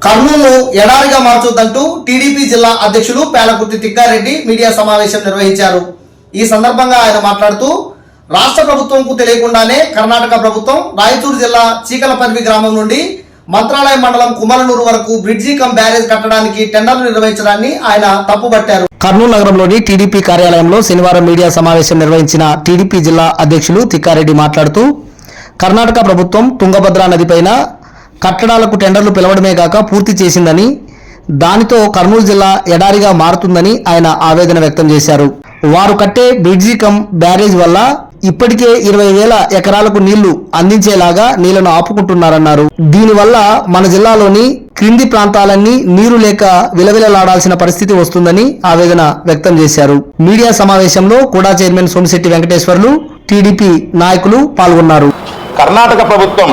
కర్నూలు ఎడారిగా మార్చొద్దంటూ టీడీపీ జిల్లా అధ్యక్షులు పేలకుర్తి తిక్కారెడ్డి మీడియా సమావేశం నిర్వహించారు. ఈ సందర్భంగా ఆయన మాట్లాడుతూ రాష్ట్ర ప్రభుత్వంకు తెలియకుండానే కర్ణాటక ప్రభుత్వం రాయచూరు జిల్లా చీకలపర్వి గ్రామం నుండి మంత్రాలయం మండలం కుమలనూరు వరకు బ్రిడ్జి కమ్ బ్యారేజ్ కట్టడానికి టెండర్లు నిర్వహించడాన్ని ఆయన తప్పుపట్టారు కర్నూలు నగరంలోని టీడీపీ కార్యాలయంలో శనివారం మీడియా సమావేశం నిర్వహించిన టీడీపీ జిల్లా అధ్యక్షులు తిక్కారెడ్డి మాట్లాడుతూ కర్ణాటక ప్రభుత్వం తుంగభద్ర నదిపైన కట్టడాలకు టెండర్లు పిలవడమే కాక పూర్తి చేసిందని దానితో కర్నూలు జిల్లా ఎడారిగా మారుతుందని ఆయన ఆవేదన వ్యక్తం చేశారు. వారు కట్టే బ్రిడ్జి కమ్ బ్యారేజ్ వల్ల ఇప్పటికే ఇరవై వేల ఎకరాలకు నీళ్ళు అందించేలాగా నీళ్ళను ఆపుకుంటున్నారన్నారు. దీనివల్ల మన జిల్లాలోని క్రింది ప్రాంతాలన్నీ నీరు లేక విలవిలలాడాల్సిన పరిస్థితి వస్తుందని ఆవేదన వ్యక్తం చేశారు. మీడియా సమావేశంలో కూడా చైర్మన్ సోమిశెట్టి వెంకటేశ్వర్లు టీడీపీ నాయకులు పాల్గొన్నారు. కర్ణాటక ప్రభుత్వం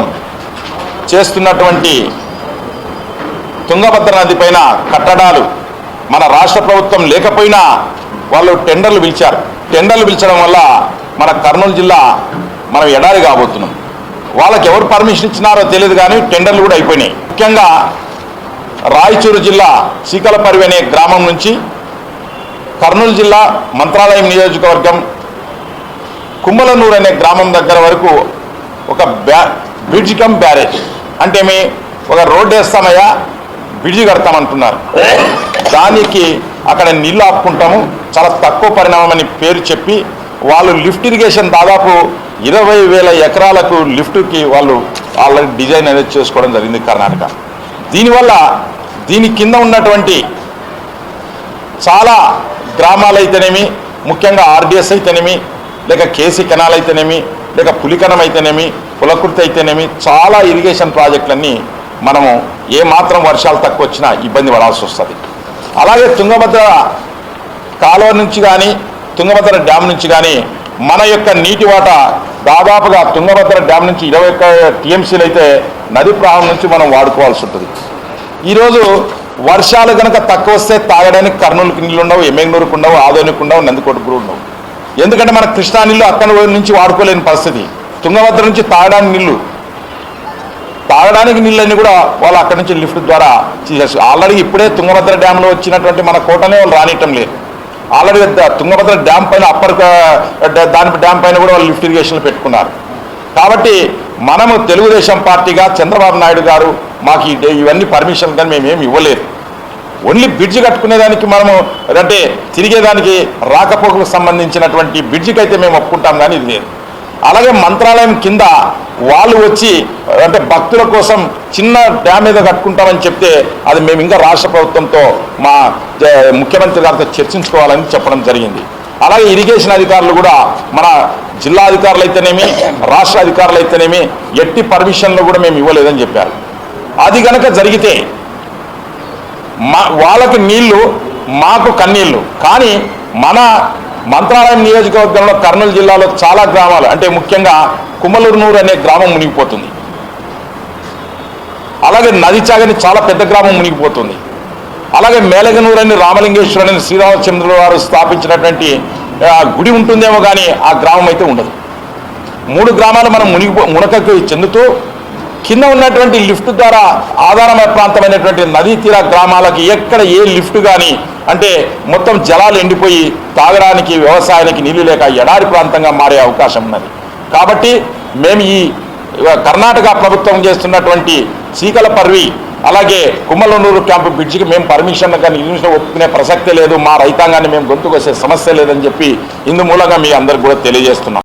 చేస్తున్నటువంటి తుంగభద్ర నది పైన కట్టడాలు మన రాష్ట్ర ప్రభుత్వం లేకపోయినా వాళ్ళు టెండర్లు పిలిచారు. టెండర్లు పిలిచడం వల్ల మన కర్నూలు జిల్లా మనం ఎడారి కాబోతున్నాం. వాళ్ళకి ఎవరు పర్మిషన్ ఇచ్చినారో తెలియదు కానీ టెండర్లు కూడా అయిపోయినాయి. ముఖ్యంగా రాయచూరు జిల్లా సీకలపరివి అనే గ్రామం నుంచి కర్నూలు జిల్లా మంత్రాలయం నియోజకవర్గం కుమ్మలనూరు అనే గ్రామం దగ్గర వరకు ఒక బ్యా బ్రిడ్జ్ కమ్ బ్యారేజ్. అంటే మీ ఒక రోడ్డు వేస్తామయ్యా బ్రిడ్జి కడతామంటున్నారు. దానికి అక్కడ నీళ్ళు ఆపుకుంటాము. చాలా తక్కువ పరిణామం అని పేరు చెప్పి వాళ్ళు లిఫ్ట్ ఇరిగేషన్ దాదాపు ఇరవై వేల ఎకరాలకు లిఫ్ట్కి వాళ్ళు ఆల్రెడీ డిజైన్ అనేది చేసుకోవడం జరిగింది కర్ణాటక. దీనివల్ల దీని కింద ఉన్నటువంటి చాలా గ్రామాలు అయితేనేమి ముఖ్యంగా ఆర్డిఎస్ అయితేనేమి లేక కేసీ కెనాల్ అయితేనేమి లేక పులికనం అయితేనేమి కులకృతి అయితేనేమి చాలా ఇరిగేషన్ ప్రాజెక్టులన్నీ మనము ఏ మాత్రం వర్షాలు తక్కువ వచ్చినా ఇబ్బంది పడాల్సి వస్తుంది. అలాగే తుంగభద్ర కాలువ నుంచి కానీ తుంగభద్ర డ్యామ్ నుంచి కానీ మన యొక్క నీటి వాట దాదాపుగా తుంగభద్ర డ్యామ్ నుంచి ఇరవై ఒక్క టీఎంసీలు అయితే నది ప్రవాహం నుంచి మనం వాడుకోవాల్సి ఉంటుంది. ఈరోజు వర్షాలు కనుక తక్కువ వస్తే తాగడానికి కర్నూలుకి నీళ్ళు ఉండవు ఎమ్మెగ్నూరుకు ఉండవు ఆదోనికి ఉండవు నందికోటకు ఉండవు. ఎందుకంటే మన కృష్ణా నీళ్ళు అక్కడ నుంచి వాడుకోలేని పరిస్థితి. తుంగభద్ర నుంచి తాగడానికి నీళ్ళు తాగడానికి నీళ్ళని కూడా వాళ్ళు అక్కడి నుంచి లిఫ్ట్ ద్వారా తీసేస్తారు. ఆల్రెడీ ఇప్పుడే తుంగభద్ర డ్యాంలో వచ్చినటువంటి మన కోటనే వాళ్ళు రానియటం లేదు. ఆల్రెడీ తుంగభద్ర డ్యామ్ పైన అప్పర్ దాని డ్యామ్ పైన కూడా వాళ్ళు లిఫ్ట్ ఇరిగేషన్లు పెట్టుకున్నారు. కాబట్టి మనము తెలుగుదేశం పార్టీగా చంద్రబాబు నాయుడు గారు మాకు ఇవన్నీ పర్మిషన్ కానీ మేమేమి ఇవ్వలేదు. ఓన్లీ బ్రిడ్జ్ కట్టుకునేదానికి మనము అంటే తిరిగేదానికి రాకపోకలకు సంబంధించినటువంటి బ్రిడ్జికి అయితే మేము ఒప్పుకుంటాం కానీ ఇది లేదు. అలాగే మంత్రాలయం కింద వాళ్ళు వచ్చి అంటే భక్తుల కోసం చిన్న డ్యామ్ ఏదో కట్టుకుంటామని చెప్తే అది మేము ఇంకా రాష్ట్ర ప్రభుత్వంతో మా ముఖ్యమంత్రి గారితో చర్చించుకోవాలని చెప్పడం జరిగింది. అలాగే ఇరిగేషన్ అధికారులు కూడా మన జిల్లా అధికారులు అయితేనేమి రాష్ట్ర అధికారులు అయితేనేమి ఎట్టి పర్మిషన్లు కూడా మేము ఇవ్వలేదని చెప్పారు. అది గనక జరిగితే మా వాళ్ళకి నీళ్ళు మాకు కన్నీళ్ళు. కానీ మన మంత్రాలయం నియోజకవర్గంలో కర్నూలు జిల్లాలో చాలా గ్రామాలు అంటే ముఖ్యంగా కుమలూరునూరు అనే గ్రామం మునిగిపోతుంది. అలాగే నది చాగని చాలా పెద్ద గ్రామం మునిగిపోతుంది. అలాగే మేలగనూరు అని రామలింగేశ్వరు అని శ్రీరామచంద్రుడు వారు స్థాపించినటువంటి గుడి ఉంటుందేమో కానీ ఆ గ్రామం అయితే ఉండదు. మూడు గ్రామాలు మనం మునిగిపో మునకకు చెందుతూ కింద ఉన్నటువంటి లిఫ్ట్ ద్వారా ఆధారమైన ప్రాంతమైనటువంటి నదీ తీర గ్రామాలకి ఎక్కడ ఏ లిఫ్ట్ కానీ అంటే మొత్తం జలాలు ఎండిపోయి తాగడానికి వ్యవసాయానికి నీళ్ళు లేక ఎడారి ప్రాంతంగా మారే అవకాశం ఉన్నది. కాబట్టి మేము ఈ కర్ణాటక ప్రభుత్వం చేస్తున్నటువంటి చీకల పర్వి అలాగే కుమ్మలనూరు క్యాంపు బ్రిడ్జికి మేము పర్మిషన్ కానీ నిర్మించడం ఒప్పుకునే ప్రసక్తే లేదు మా రైతాంగాన్ని మేము గొంతుకొసే సమస్య లేదని చెప్పి ఇందు మూలంగా మీ అందరికి కూడా తెలియజేస్తున్నాం.